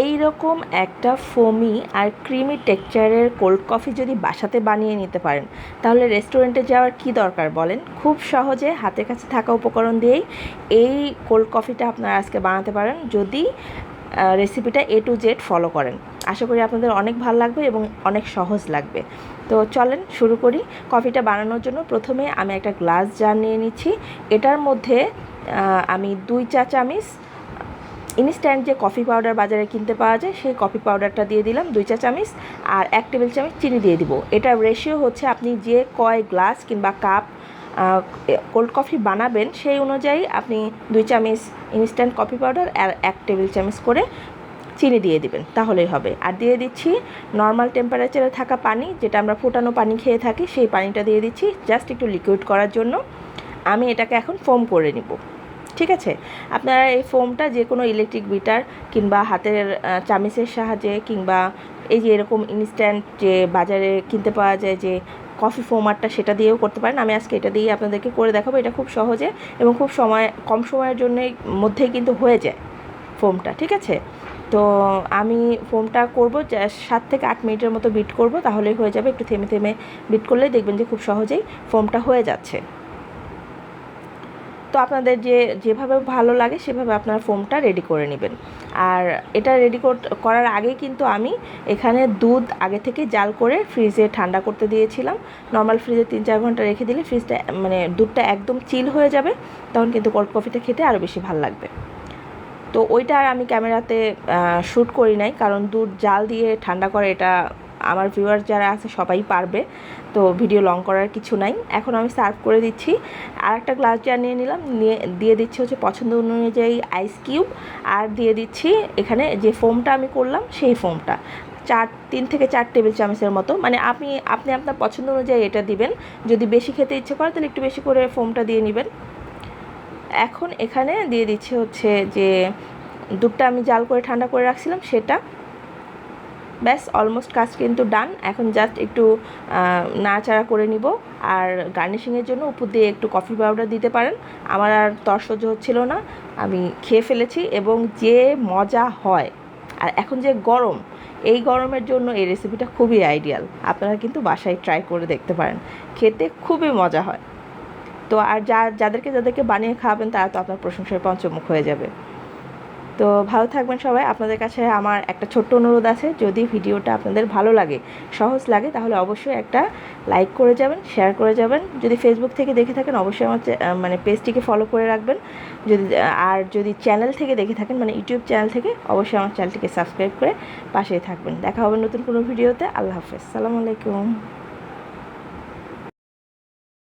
এই রকম একটা ফোমি আর ক্রিমি টেক্সচারের কোল্ড কফি যদি বাসাতে বানিয়ে নিতে পারেন, তাহলে রেস্টুরেন্টে যাওয়ার কি দরকার বলেন? খুব সহজে হাতের কাছে থাকা উপকরণ দিয়েই এই কোল্ড কফিটা আপনারা আজকে বানাতে পারেন। যদি রেসিপিটা এ টু জেড ফলো করেন। আশা করি আপনাদের অনেক ভালো লাগবে এবং অনেক সহজ লাগবে। তো চলেন শুরু করি কফিটা বানানোর জন্য। প্রথমে আমি একটা গ্লাস জার নিয়ে নিচ্ছি। এটার মধ্যে আমি দুই চা চামিচ ইনস্ট্যান্ট যে কফি পাউডার বাজারে কিনতে পাওয়া যায়, সেই কফি পাউডারটা দিয়ে দিলাম, দুই চা চামিচ, আর এক টেবিল চামচ চিনি দিয়ে দিব। এটার রেশিও হচ্ছে আপনি যে কয় গ্লাস কিংবা কাপ কোল্ড কফি বানাবেন, সেই অনুযায়ী আপনি দুই চামচ ইনস্ট্যান্ট কফি পাউডার আর এক টেবিল চামচ করে চিনি দিয়ে দিবেন, তাহলেই হবে। আর দিয়ে দিচ্ছি নর্মাল টেম্পারেচারে থাকা পানি, যেটা আমরা ফোটানো পানি খেয়ে থাকি, সেই পানিটা দিয়ে দিচ্ছি জাস্ট একটু লিকুইড করার জন্য। আমি এটাকে এখন ফোম করে নিব। ঠিক আছে? আপনারা এই ফোমটা যে কোনো ইলেকট্রিক বিটার কিংবা হাতের চামিচের সাহায্যে কিংবা এই যে এরকম ইনস্ট্যান্ট যে বাজারে কিনতে পাওয়া যায় যে কফি ফোমারটা সেটা দিয়েও করতে পারেন। আমি আজকে এটা দিয়ে আপনাদেরকে করে দেখাবো। এটা খুব সহজে এবং খুব সময়, কম সময়ের জন্যই মধ্যেই কিন্তু হয়ে যায় ফোমটা, ঠিক আছে? তো আমি ফোমটা করব সাত থেকে আট মিনিটের মতো বিট করব, তাহলেই হয়ে যাবে। একটু থেমে থেমে বিট করলে দেখবেন যে খুব সহজেই ফোমটা হয়ে যাচ্ছে। তো আপনাদের যে, যেভাবে ভালো লাগে সেভাবে আপনারা ফোমটা রেডি করে নেবেন। আর এটা রেডি করার আগে কিন্তু আমি এখানে দুধ আগে থেকে জাল করে ফ্রিজে ঠান্ডা করতে দিয়েছিলাম। নর্মাল ফ্রিজে তিন চার ঘণ্টা রেখে দিলে ফ্রিজটা মানে দুধটা একদম চিল হয়ে যাবে, তখন কিন্তু কোল্ড কফিটা খেতে আরও বেশি ভালো লাগবে। তো ওইটা আর আমি ক্যামেরাতে শ্যুট করি নাই, কারণ দুধ জাল দিয়ে ঠান্ডা করে এটা আমার ভিউয়ার যারা আছে সবাই পারবে। তো ভিডিও লং করার কিছু নাই। এখন আমি সার্ভ করে দিচ্ছি। আর একটা গ্লাস জার নিয়ে নিলাম। নিয়ে, দিয়ে দিচ্ছি হচ্ছে পছন্দ অনুযায়ী আইস কিউব আর দিয়ে দিচ্ছি এখানে যে ফোমটা আমি করলাম, সেই ফোমটা চার, তিন থেকে চার টেবিল চামচের মতো। মানে আপনি আপনি আপনার পছন্দ অনুযায়ী এটা দিবেন। যদি বেশি খেতে ইচ্ছে করে, তাহলে একটু বেশি করে ফোমটা দিয়ে নেবেন। এখন এখানে দিয়ে দিচ্ছে হচ্ছে যে দুধটা আমি জাল করে ঠান্ডা করে রাখছিলাম, সেটা ব্যাস অলমোস্ট কাজ কিন্তু ডান এখন জাস্ট একটু নাড়াচাড়া করে নিব। আর গার্নিশিংয়ের জন্য উপর দিয়ে একটু কফি পাউডার দিতে পারেন। আমার আর তর সহ্য হচ্ছিল না। আমি খেয়ে ফেলেছি এবং যে মজা হয়, আর এখন যে গরম, এই গরমের জন্য এই রেসিপিটা খুবই আইডিয়াল আপনারা কিন্তু বাসায় ট্রাই করে দেখতে পারেন। খেতে খুবই মজা হয়। তো আর যা, যাদেরকে যাদেরকে বানিয়ে খাওয়াবেন, তারা তো আপনার প্রশংসার পঞ্চমুখ হয়ে যাবে। তো ভালো থাকবেন সবাই। আপনাদের কাছে আমার একটা ছোট্ট অনুরোধ আছে। যদি ভিডিওটা আপনাদের ভালো লাগে, সহজ লাগে, তাহলে অবশ্যই একটা লাইক করে যাবেন, শেয়ার করে যাবেন। যদি ফেসবুক থেকে দেখে থাকেন, অবশ্যই আমার মানে পেজটিকে ফলো করে রাখবেন। যদি, আর যদি চ্যানেল থেকে দেখে থাকেন মানে ইউটিউব চ্যানেল থেকে, অবশ্যই আমার চ্যানেলটিকে সাবস্ক্রাইব করে পাশেই থাকবেন। দেখা হবে নতুন কোনো ভিডিওতে। আল্লাহ হাফেজ। সালামু আলাইকুম।